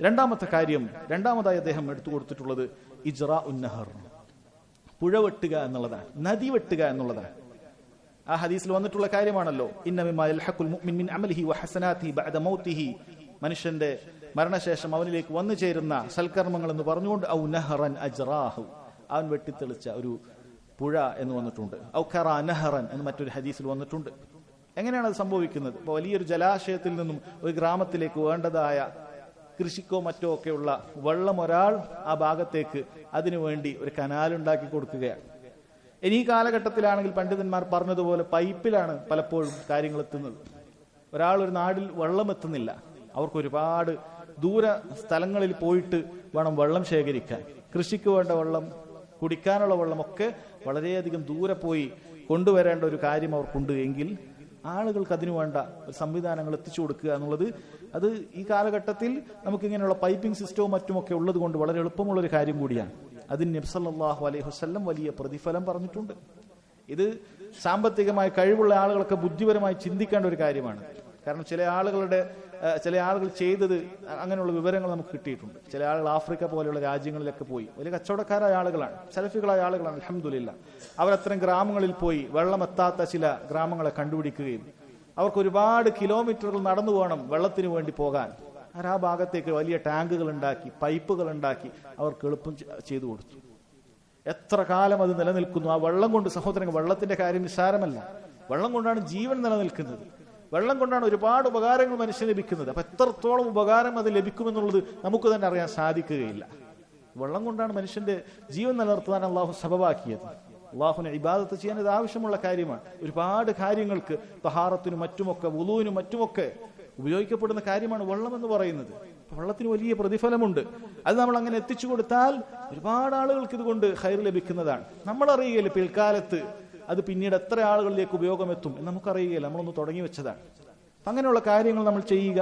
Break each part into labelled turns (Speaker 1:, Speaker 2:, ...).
Speaker 1: രണ്ടാമത്തെ കാര്യം രണ്ടാമതായി അദ്ദേഹം എടുത്തു കൊടുത്തിട്ടുള്ളത് ഇജ്റ ഉന്നഹർ പുഴ വെട്ടുക എന്നുള്ളതാണ് നദി വെട്ടുക എന്നുള്ളതാണ്. ആ ഹദീസിൽ വന്നിട്ടുള്ള കാര്യമാണല്ലോ. മനുഷ്യന്റെ മരണശേഷം അവനിലേക്ക് വന്നു ചേരുന്ന സൽക്കർമ്മങ്ങൾ എന്ന് പറഞ്ഞുകൊണ്ട് ഔ നഹറൻ അജ്റാഹു. അവൻ വെട്ടിത്തെളിച്ച ഒരു പുഴ എന്ന് വന്നിട്ടുണ്ട്. ഔ നഹറൻ എന്ന് മറ്റൊരു ഹദീസിൽ വന്നിട്ടുണ്ട്. എങ്ങനെയാണ് അത് സംഭവിക്കുന്നത്? ഇപ്പോൾ വലിയൊരു ജലാശയത്തിൽ നിന്നും ഒരു ഗ്രാമത്തിലേക്ക് വേണ്ടതായ കൃഷിക്കോ മറ്റോ ഒക്കെയുള്ള വെള്ളം ഒരാൾ ആ ഭാഗത്തേക്ക് അതിനുവേണ്ടി ഒരു കനാൽ ഉണ്ടാക്കി കൊടുക്കുകയാണ്. ഇനി ഈ കാലഘട്ടത്തിലാണെങ്കിൽ പണ്ഡിതന്മാർ പറഞ്ഞതുപോലെ പൈപ്പിലാണ് പലപ്പോഴും കാര്യങ്ങൾ എത്തുന്നത്. ഒരാൾ ഒരു നാടിൽ വെള്ളം എത്തുന്നില്ല. അവർക്ക് ഒരുപാട് ദൂര സ്ഥലങ്ങളിൽ പോയിട്ട് വേണം വെള്ളം ശേഖരിക്കാൻ. കൃഷിക്ക് വേണ്ട വെള്ളം കുടിക്കാനുള്ള വെള്ളമൊക്കെ വളരെയധികം ദൂരെ പോയി കൊണ്ടുവരേണ്ട ഒരു കാര്യം അവർക്കുണ്ട് എങ്കിൽ ആളുകൾക്ക് അതിനു വേണ്ട സംവിധാനങ്ങൾ എത്തിച്ചു കൊടുക്കുക എന്നുള്ളത് അത് ഈ കാലഘട്ടത്തിൽ നമുക്ക് ഇങ്ങനെയുള്ള പൈപ്പിംഗ് സിസ്റ്റവും മറ്റുമൊക്കെ ഉള്ളത് കൊണ്ട് വളരെ എളുപ്പമുള്ള ഒരു കാര്യം കൂടിയാണ്. അതിന് നബ്സല്ലാഹു അലൈഹി വസ്ല്ലം വലിയ പ്രതിഫലം പറഞ്ഞിട്ടുണ്ട്. ഇത് സാമ്പത്തികമായി കഴിവുള്ള ആളുകളൊക്കെ ബുദ്ധിപരമായി ചിന്തിക്കേണ്ട ഒരു കാര്യമാണ്. കാരണം ചില ആളുകളുടെ ചില ആളുകൾ ചെയ്തത് അങ്ങനെയുള്ള വിവരങ്ങൾ നമുക്ക് കിട്ടിയിട്ടുണ്ട്. ചില ആളുകൾ ആഫ്രിക്ക പോലെയുള്ള രാജ്യങ്ങളിലൊക്കെ പോയി. വലിയ കച്ചവടക്കാരായ ആളുകളാണ്. സെൽഫികളായ ആളുകളാണ് അലഹമില്ല അവരത്തരം ഗ്രാമങ്ങളിൽ പോയി വെള്ളമെത്താത്ത ചില ഗ്രാമങ്ങളെ കണ്ടുപിടിക്കുകയും അവർക്ക് ഒരുപാട് കിലോമീറ്ററുകൾ നടന്നു പോകണം വെള്ളത്തിന് വേണ്ടി പോകാൻ. ആ ഭാഗത്തേക്ക് വലിയ ടാങ്കുകൾ ഉണ്ടാക്കി പൈപ്പുകൾ ഉണ്ടാക്കി അവർക്ക് എളുപ്പം ചെയ്തു കൊടുത്തു. എത്ര കാലം അത് നിലനിൽക്കുന്നു? ആ വെള്ളം കൊണ്ട് സഹോദരങ്ങൾ വെള്ളത്തിന്റെ കാര്യം നിസ്സാരമല്ല. വെള്ളം കൊണ്ടാണ് ജീവൻ നിലനിൽക്കുന്നത്. വെള്ളം കൊണ്ടാണ് ഒരുപാട് ഉപകാരങ്ങൾ മനുഷ്യന് ലഭിക്കുന്നത്. അപ്പൊ എത്രത്തോളം ഉപകാരം അത് ലഭിക്കുമെന്നുള്ളത് നമുക്ക് തന്നെ അറിയാൻ സാധിക്കുകയില്ല. വെള്ളം കൊണ്ടാണ് മനുഷ്യന്റെ ജീവൻ നിലനിർത്താൻ അള്ളാഹു സഭവാക്കിയത് അള്ളാഹുവിനെ ഇബാദത്ത് ചെയ്യാൻ ഇത് ആവശ്യമുള്ള കാര്യമാണ്. ഒരുപാട് കാര്യങ്ങൾക്ക് തഹാറത്തിനും മറ്റുമൊക്കെ വുളുവിനും മറ്റുമൊക്കെ ഉപയോഗിക്കപ്പെടുന്ന കാര്യമാണ് വെള്ളം എന്ന് പറയുന്നത് വെള്ളത്തിന് വലിയ പ്രതിഫലമുണ്ട്. അത് നമ്മൾ അങ്ങനെ എത്തിച്ചു കൊടുത്താൽ ഒരുപാട് ആളുകൾക്ക് ഇതുകൊണ്ട് ഹൈർ ലഭിക്കുന്നതാണ്. നമ്മൾ അറിയുകയില്ല പിൽക്കാലത്ത് അത് പിന്നീട് എത്ര ആളുകളിലേക്ക് ഉപയോഗമെത്തും എന്ന് നമുക്കറിയുകയില്ല. നമ്മളൊന്ന് തുടങ്ങി വെച്ചതാണ്. അങ്ങനെയുള്ള കാര്യങ്ങൾ നമ്മൾ ചെയ്യുക.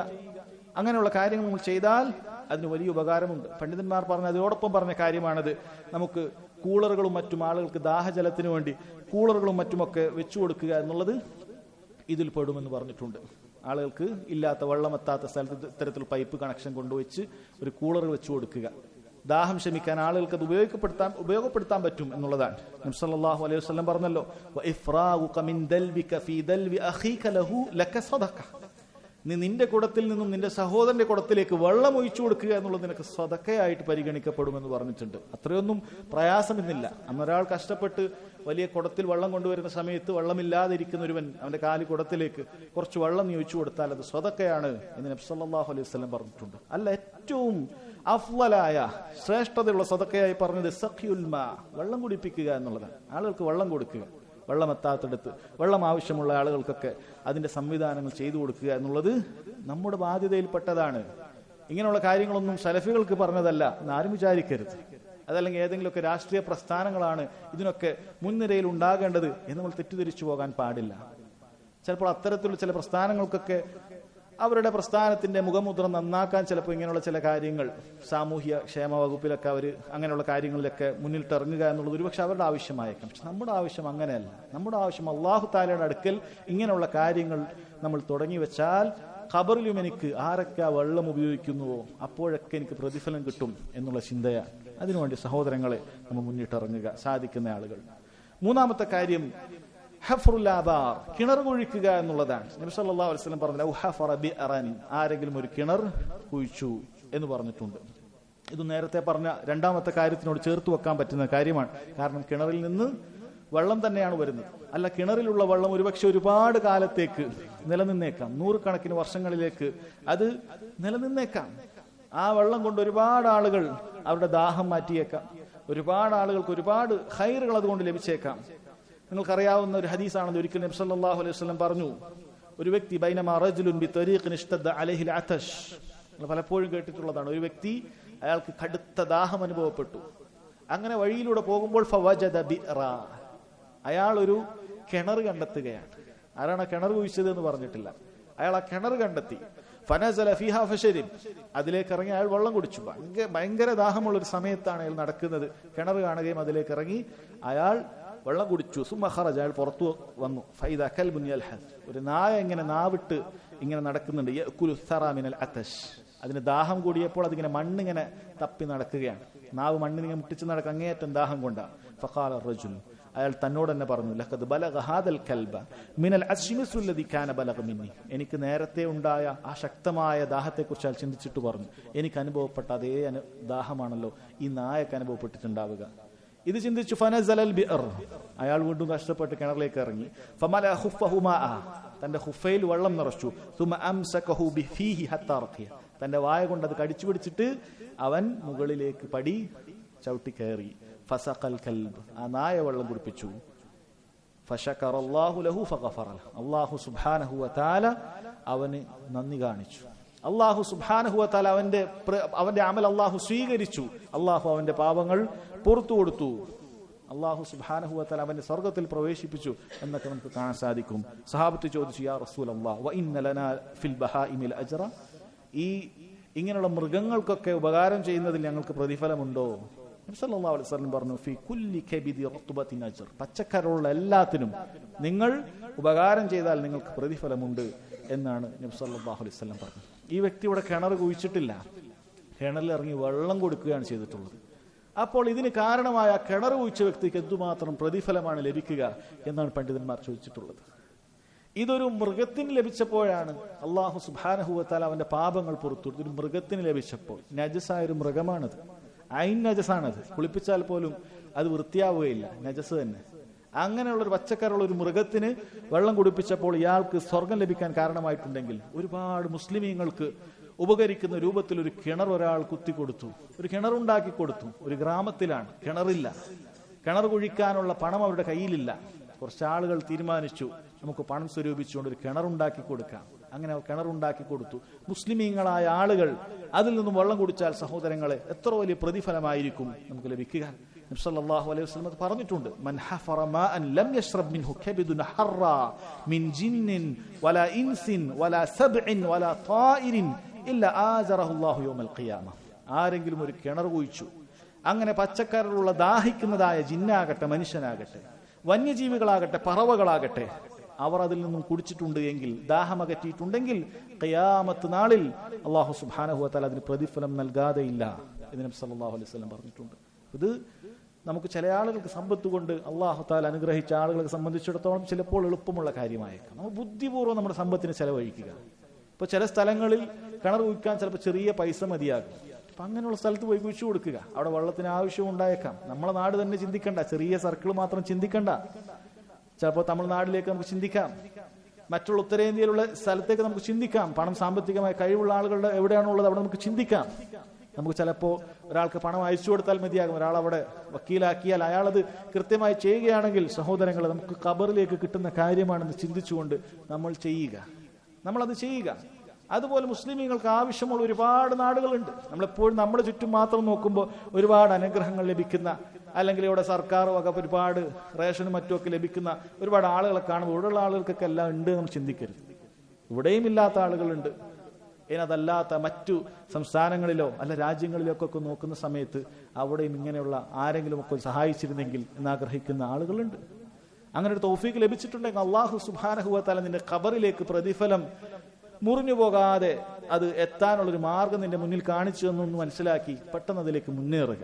Speaker 1: അങ്ങനെയുള്ള കാര്യങ്ങൾ നമ്മൾ ചെയ്താൽ അതിന് വലിയ ഉപകാരമുണ്ട്. പണ്ഡിതന്മാർ പറഞ്ഞ അതിനോടൊപ്പം പറഞ്ഞ കാര്യമാണത്. നമുക്ക് കൂളറുകളും മറ്റും ആളുകൾക്ക് ദാഹജലത്തിന് വേണ്ടി കൂളറുകളും മറ്റുമൊക്കെ വെച്ചു കൊടുക്കുക എന്നുള്ളത് ഇതിൽ പെടുമെന്ന് പറഞ്ഞിട്ടുണ്ട്. ആളുകൾക്ക് ഇല്ലാത്ത വെള്ളമെത്താത്ത സ്ഥലത്ത് ഇത്തരത്തിൽ പൈപ്പ് കണക്ഷൻ കൊണ്ടുവച്ച് ഒരു കൂളർ വെച്ചു കൊടുക്കുക. ദാഹം ശമിക്കാൻ ആളുകൾക്ക് അത് ഉപയോഗപ്പെടുത്താൻ ഉപയോഗപ്പെടുത്താൻ പറ്റും എന്നുള്ളതാണ്. നബ്സല്ലാഹു അലൈഹി വസ്ലം പറഞ്ഞല്ലോ. നീ നിന്റെ കുടത്തിൽ നിന്നും നിന്റെ സഹോദരന്റെ കുടത്തിലേക്ക് വെള്ളം ഒഴിച്ചു കൊടുക്കുക എന്നുള്ളത് നിനക്ക് സ്വതക്കയായിട്ട് പരിഗണിക്കപ്പെടുമെന്ന് പറഞ്ഞിട്ടുണ്ട്. അത്രയൊന്നും പ്രയാസമെന്നില്ല. അന്നൊരാൾ കഷ്ടപ്പെട്ട് വലിയ കുടത്തിൽ വെള്ളം കൊണ്ടുവരുന്ന സമയത്ത് വെള്ളമില്ലാതിരിക്കുന്ന ഒരുവൻ അവന്റെ കാലി കുടത്തിലേക്ക് കുറച്ച് വെള്ളം നീ ഒഴിച്ചു കൊടുത്താൽ അത് സ്വതക്കയാണ് എന്ന് നബ്സല്ലാഹു അലൈഹി വസ്ലം പറഞ്ഞിട്ടുണ്ട്. അല്ല ഏറ്റവും അഫ്വലായ ശ്രേഷ്ഠതയുള്ള സ്വതക്കയായി പറഞ്ഞത് സഖ്യുൽമ വെള്ളം കുടിപ്പിക്കുക എന്നുള്ളതാണ്. ആളുകൾക്ക് വെള്ളം കൊടുക്കുക വെള്ളം എത്താത്തടുത്ത് വെള്ളം ആവശ്യമുള്ള ആളുകൾക്കൊക്കെ അതിന്റെ സംവിധാനങ്ങൾ ചെയ്തു കൊടുക്കുക എന്നുള്ളത് നമ്മുടെ ബാധ്യതയിൽപ്പെട്ടതാണ്. ഇങ്ങനെയുള്ള കാര്യങ്ങളൊന്നും സലഫികൾക്ക് പറഞ്ഞതല്ല എന്ന് ആരും വിചാരിക്കരുത്. അതല്ലെങ്കിൽ ഏതെങ്കിലുമൊക്കെ രാഷ്ട്രീയ പ്രസ്ഥാനങ്ങളാണ് ഇതിനൊക്കെ മുൻനിരയിൽ ഉണ്ടാകേണ്ടത് എന്ന് നമ്മൾ തെറ്റിദ്ധരിച്ചു പോകാൻ പാടില്ല. ചിലപ്പോൾ അത്തരത്തിലുള്ള ചില പ്രസ്ഥാനങ്ങൾക്കൊക്കെ അവരുടെ പ്രസ്ഥാനത്തിന്റെ മുഖമുദ്ര നന്നാക്കാൻ ചിലപ്പോൾ ഇങ്ങനെയുള്ള ചില കാര്യങ്ങൾ സാമൂഹ്യ ക്ഷേമ വകുപ്പിലൊക്കെ അവർ അങ്ങനെയുള്ള കാര്യങ്ങളിലൊക്കെ മുന്നിൽ ഇറങ്ങുക എന്നുള്ളത് ഒരുപക്ഷെ അവരുടെ ആവശ്യമായേക്കാം. പക്ഷെ നമ്മുടെ ആവശ്യം അങ്ങനെയല്ല. നമ്മുടെ ആവശ്യം അള്ളാഹു താലയുടെ അടുക്കൽ ഇങ്ങനെയുള്ള കാര്യങ്ങൾ നമ്മൾ തുടങ്ങി വെച്ചാൽ ഖബറിലും എനിക്ക് ആരൊക്കെ ആ വെള്ളം ഉപയോഗിക്കുന്നുവോ അപ്പോഴൊക്കെ എനിക്ക് പ്രതിഫലം കിട്ടും എന്നുള്ള ചിന്തയാണ്. അതിനുവേണ്ടി സഹോദരങ്ങളെ നമ്മൾ മുന്നിട്ടിറങ്ങുക സാധിക്കുന്ന ആളുകൾ. മൂന്നാമത്തെ കാര്യം കിണർ കുഴിക്കുക എന്നുള്ളതാണ്. നബി സല്ലല്ലാഹു അലൈഹി വസല്ലം പറഞ്ഞു ആരെങ്കിലും ഒരു കിണർ കുഴിച്ചു എന്ന് പറഞ്ഞിട്ടുണ്ട്. ഇത് നേരത്തെ പറഞ്ഞ രണ്ടാമത്തെ കാര്യത്തിനോട് ചേർത്ത് വെക്കാൻ പറ്റുന്ന കാര്യമാണ്. കാരണം കിണറിൽ നിന്ന് വെള്ളം തന്നെയാണ് വരുന്നത്. അല്ല കിണറിലുള്ള വെള്ളം ഒരുപക്ഷെ ഒരുപാട് കാലത്തേക്ക് നിലനിന്നേക്കാം. നൂറുകണക്കിന് വർഷങ്ങളിലേക്ക് അത് നിലനിന്നേക്കാം. ആ വെള്ളം കൊണ്ട് ഒരുപാട് ആളുകൾ അവരുടെ ദാഹം മാറ്റിയേക്കാം. ഒരുപാട് ആളുകൾക്ക് ഒരുപാട് ഹൈറുകൾ അതുകൊണ്ട് ലഭിച്ചേക്കാം. നിങ്ങൾക്കറിയാവുന്ന ഒരു ഹദീസാണെന്ന് ഒരിക്കൽ നബി സല്ലല്ലാഹു അലൈഹി വസല്ലം പറഞ്ഞു. ഒരു വ്യക്തി നിങ്ങൾ പലപ്പോഴും കേട്ടിട്ടുള്ളതാണ്. ഒരു വ്യക്തി അയാൾക്ക് കടുത്ത ദാഹം അനുഭവപ്പെട്ടു. അങ്ങനെ വഴിയിലൂടെ പോകുമ്പോൾ ബിറ. അയാൾ ഒരു കിണർ കണ്ടെത്തുകയാണ്. ആരാണ് കിണർ കുഴിച്ചത് എന്ന് പറഞ്ഞിട്ടില്ല. അയാൾ ആ കിണർ കണ്ടെത്തി. ഫനസല അതിലേക്ക് ഇറങ്ങി അയാൾ വെള്ളം കുടിച്ചു. ഭയങ്കര ഭയങ്കര ദാഹമുള്ള ഒരു സമയത്താണ് അയാൾ നടക്കുന്നത്. കിണർ കാണുകയും അതിലേക്ക് ഇറങ്ങി അയാൾ വെള്ളം കുടിച്ചു സുമഹറജ് അയാൾ പുറത്തു വന്നു. ഫൈദ അക്കൽ മുനിയൽഹൻ ഒരു നായ ഇങ്ങനെ നാവിട്ട് ഇങ്ങനെ നടക്കുന്നുണ്ട്. കുലുസറാമിനൽ അതസ് അതിന് ദാഹം കൂടിയപ്പോൾ അതിങ്ങനെ മണ്ണിങ്ങനെ തപ്പി നടക്കുകയാണ്. നാവ് മണ്ണിങ്ങനെ മുട്ടിച്ച് നടക്കുക അങ്ങേയറ്റം ദാഹം കൊണ്ടാണ് ഫഖാല റജുൽ. അയാൾ തന്നോട് തന്നെ പറഞ്ഞു ലഖദ് ബലഗ ഹാദൽ കൽബ. മിനൽ അശ്മിസുല്ലതി കാന ബലഗ മിന്നി. എനിക്ക് നേരത്തെ ഉണ്ടായ ആ ശക്തമായ ദാഹത്തെക്കുറിച്ച് അയാൾ ചിന്തിച്ചിട്ട് പറഞ്ഞു. എനിക്ക് അനുഭവപ്പെട്ട അതേ ദാഹമാണല്ലോ ഈ നായക്ക് അനുഭവപ്പെട്ടിട്ടുണ്ടാവുക. ഇത് ചിന്തിച്ചു ഫനസലൽ ബിഅർ അയാൾ വീണ്ടും കഷ്ടപ്പെട്ട് കിണറിലേക്ക് ഇറങ്ങി. ഫമല ഹുഫഹുമാ തന്റെ ഹുഫയിൽ വെള്ളം നിറച്ചു. തന്റെ വായ കൊണ്ട് അത് കടിച്ചു പിടിച്ചിട്ട് അവൻ മുകളിലേക്ക് പടി ചവിട്ടി കയറി. ഫസഖൽ കൽബ്. ആ നായ വെള്ളം കുടിപ്പിച്ചു. ഫഷക്കർ അള്ളാഹു ലഹു ഫഗഫറ ലഹു. അള്ളാഹു സുബ്ഹാനഹു വതആല അവന് നന്ദി കാണിച്ചു. അള്ളാഹു സുബ്ഹാനഹു വതആല അവന്റെ അവന്റെ അമൽ അള്ളാഹു സ്വീകരിച്ചു. അള്ളാഹു അവന്റെ പാപങ്ങൾ പുറത്തു കൊടുത്തു. അള്ളാഹു സുബ്ഹാനഹു വതആല അവന്റെ സ്വർഗത്തിൽ പ്രവേശിപ്പിച്ചു എന്നൊക്കെ നമുക്ക് കാണാൻ സാധിക്കും. സഹാബത്ത് ചോദിച്ചു യാ റസൂൽ അള്ളാഹ് ഈ ഇങ്ങനെയുള്ള മൃഗങ്ങൾക്കൊക്കെ ഉപകാരം ചെയ്യുന്നതിൽ ഞങ്ങൾക്ക് പ്രതിഫലമുണ്ടോ? നബി സല്ലല്ലാഹു അലൈഹി വസല്ലം പറഞ്ഞു ഫി അജ്ർ പച്ചക്കറുള്ള എല്ലാത്തിനും നിങ്ങൾ ഉപകാരം ചെയ്താൽ നിങ്ങൾക്ക് പ്രതിഫലമുണ്ട് എന്നാണ് നബി സല്ലല്ലാഹു അലൈഹി വസല്ലം പറഞ്ഞത് ഈ വ്യക്തി ഇവിടെ കിണർ കുഴിച്ചിട്ടില്ല. കിണറിൽ ഇറങ്ങി വെള്ളം കൊടുക്കുകയാണ് ചെയ്തിട്ടുള്ളത്. അപ്പോൾ ഇതിന് കാരണമായ കിണർ കുഴിച്ച വ്യക്തിക്ക് എന്തുമാത്രം പ്രതിഫലമാണ് ലഭിക്കുക എന്നാണ് പണ്ഡിതന്മാർ ചോദിച്ചിട്ടുള്ളത്. ഇതൊരു മൃഗത്തിന് ലഭിച്ചപ്പോഴാണ് അള്ളാഹു സുബാനഹുവത്താൽ അവന്റെ പാപങ്ങൾ പുറത്തു ഒരു മൃഗത്തിന് ലഭിച്ചപ്പോൾ നജസായ ഒരു മൃഗമാണത്. അയിൻ നജസാണത്. കുളിപ്പിച്ചാൽ പോലും അത് വൃത്തിയാവുകയില്ല. നജസ് തന്നെ. അങ്ങനെയുള്ള ഒരു പച്ചക്കറുള്ള ഒരു മൃഗത്തിന് വെള്ളം കുടിപ്പിച്ചപ്പോൾ ഇയാൾക്ക് സ്വർഗം ലഭിക്കാൻ കാരണമായിട്ടുണ്ടെങ്കിൽ ഒരുപാട് മുസ്ലിമീങ്ങൾക്ക് ഉപകരിക്കുന്ന രൂപത്തിൽ ഒരു കിണർ ഒരാൾ കുത്തിക്കൊടുത്തു. ഒരു കിണറുണ്ടാക്കി കൊടുത്തു. ഒരു ഗ്രാമത്തിലാണ്. കിണറില്ല. കിണർ കുഴിക്കാനുള്ള പണം അവരുടെ കയ്യിലില്ല. കുറച്ച് ആളുകൾ തീരുമാനിച്ചു നമുക്ക് പണം സ്വരൂപിച്ചുകൊണ്ട് ഒരു കിണറുണ്ടാക്കി കൊടുക്കാം. അങ്ങനെ കിണറുണ്ടാക്കി കൊടുത്തു. മുസ്ലിമീങ്ങളായ ആളുകൾ അതിൽ നിന്നും വെള്ളം കുടിച്ചാൽ സഹോദരങ്ങളെ എത്ര വലിയ പ്രതിഫലമായിരിക്കും നമുക്ക് ലഭിക്കുക? അലൈഹി പറഞ്ഞിട്ടുണ്ട്. മൻ ഹഫറ മാഅൻ ലം മിൻഹു ഹറ മിൻ ജിന്നിൻ ഇൻസിൻ അല്ലാഹു യൗമൽ ഖിയാമ. ആരെങ്കിലും ഒരു കിണർ കുഴിച്ചു അങ്ങനെ പച്ചക്കറിലുള്ള ദാഹിക്കുന്നതായ ജിന്നാകട്ടെ മനുഷ്യനാകട്ടെ വന്യജീവികളാകട്ടെ പറവകളാകട്ടെ അവർ അതിൽ നിന്നും കുടിച്ചിട്ടുണ്ട് എങ്കിൽ ദാഹമകറ്റിയിട്ടുണ്ടെങ്കിൽ ഖിയാമത്ത് നാളിൽ അള്ളാഹു സുബ്ഹാനഹു വതആല അതിന് പ്രതിഫലം നൽകാതെയില്ല എന്ന് നബി സല്ലല്ലാഹു അലൈഹി പറഞ്ഞിട്ടുണ്ട്. ഇത് നമുക്ക് ചില ആളുകൾക്ക് സമ്പത്ത് കൊണ്ട് അള്ളാഹു താല അനുഗ്രഹിച്ച ആളുകളെ സംബന്ധിച്ചിടത്തോളം ചിലപ്പോൾ എളുപ്പമുള്ള കാര്യമായേക്കാം. നമ്മൾ ബുദ്ധിപൂർവം നമ്മുടെ സമ്പത്തിന് ചെലവഴിക്കുക. ഇപ്പൊ ചില സ്ഥലങ്ങളിൽ കിണർ കുഴിക്കാൻ ചിലപ്പോൾ ചെറിയ പൈസ മതിയാകും. അപ്പൊ അങ്ങനെയുള്ള സ്ഥലത്ത് പോയി കുഴിച്ചു കൊടുക്കുക. അവിടെ വെള്ളത്തിന് ആവശ്യം ഉണ്ടായേക്കാം നമ്മളെ നാട് തന്നെ ചിന്തിക്കണ്ട. ചെറിയ സർക്കിൾ മാത്രം ചിന്തിക്കണ്ട. ചിലപ്പോൾ തമിഴ്നാട്ടിലേക്ക് നമുക്ക് ചിന്തിക്കാം. മറ്റുള്ള ഉത്തരേന്ത്യയിലുള്ള സ്ഥലത്തേക്ക് നമുക്ക് ചിന്തിക്കാം. പണം സാമ്പത്തികമായി കഴിവുള്ള ആളുകളുടെ എവിടെയാണുള്ളത് അവിടെ നമുക്ക് ചിന്തിക്കാം. നമുക്ക് ചിലപ്പോൾ ഒരാൾക്ക് പണം അയച്ചു കൊടുത്താൽ മതിയാകും. ഒരാൾ അവിടെ വക്കീലാക്കിയാൽ അത് കൃത്യമായി ചെയ്യുകയാണെങ്കിൽ സഹോദരങ്ങളെ നമുക്ക് കബറിലേക്ക് കിട്ടുന്ന കാര്യമാണെന്ന് ചിന്തിച്ചുകൊണ്ട് നമ്മൾ ചെയ്യുക. നമ്മളത് ചെയ്യുക. അതുപോലെ മുസ്ലിമീങ്ങൾക്ക് ആവശ്യമുള്ള ഒരുപാട് നാടുകളുണ്ട്. നമ്മളെപ്പോഴും നമ്മുടെ ചുറ്റും മാത്രം നോക്കുമ്പോൾ ഒരുപാട് അനുഗ്രഹങ്ങൾ ലഭിക്കുന്ന അല്ലെങ്കിൽ ഇവിടെ സർക്കാർ വക ഒരുപാട് റേഷനും മറ്റുമൊക്കെ ലഭിക്കുന്ന ഒരുപാട് ആളുകളെ കാണുമ്പോൾ ഇവിടെയുള്ള ആളുകൾക്കൊക്കെ എല്ലാം ഉണ്ട് എന്ന് ചിന്തിക്കരുത്. ഇവിടെയും ഇല്ലാത്ത ആളുകളുണ്ട്. ഇനി അതല്ലാത്ത മറ്റു സംസ്ഥാനങ്ങളിലോ അല്ല രാജ്യങ്ങളിലോ ഒക്കെ നോക്കുന്ന സമയത്ത് അവിടെയും ഇങ്ങനെയുള്ള ആരെങ്കിലും ഒക്കെ സഹായിച്ചിരുന്നെങ്കിൽ എന്നാഗ്രഹിക്കുന്ന ആളുകളുണ്ട്. അങ്ങനെ ഒരു തോഫീക്ക് ലഭിച്ചിട്ടുണ്ടെങ്കിൽ അള്ളാഹു സുബാനഹുവത്താല നിന്റെ ഖബറിലേക്ക് പ്രതിഫലം മുറിഞ്ഞു പോകാതെ അത് എത്താനുള്ളൊരു മാർഗം നിന്റെ മുന്നിൽ കാണിച്ചു എന്നൊന്ന് മനസ്സിലാക്കി പെട്ടെന്ന് അതിലേക്ക് മുന്നേറുക.